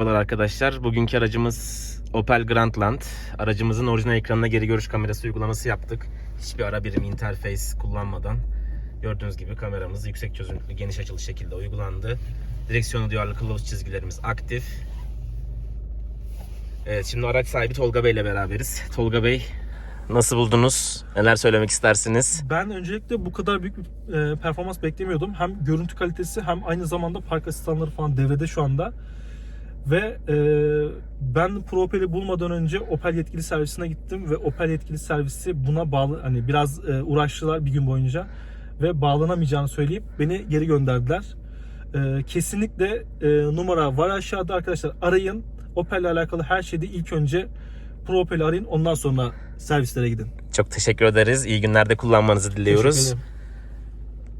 Merhabalar arkadaşlar. Bugünkü aracımız Opel Grandland. Aracımızın orijinal ekranına geri görüş kamerası uygulaması yaptık. Hiçbir ara birim interface kullanmadan. Gördüğünüz gibi kameramız yüksek çözünürlüklü, geniş açılı şekilde uygulandı. Direksiyonu duyarlı kılavuz çizgilerimiz aktif. Evet şimdi araç sahibi Tolga Bey ile beraberiz. Tolga Bey nasıl buldunuz? Neler söylemek istersiniz? Ben öncelikle bu kadar büyük bir e, performans beklemiyordum. Hem görüntü kalitesi hem aynı zamanda park asistanları falan devrede şu anda. Ve e, ben Pro Opel'i bulmadan önce Opel yetkili servisine gittim ve Opel yetkili servisi buna bağlı hani biraz e, uğraştılar bir gün boyunca ve bağlanamayacağını söyleyip beni geri gönderdiler. E, kesinlikle e, numara var aşağıda arkadaşlar arayın. Opel'le alakalı her şeyde ilk önce Pro Opel'i arayın ondan sonra servislere gidin. Çok teşekkür ederiz. İyi günlerde kullanmanızı diliyoruz.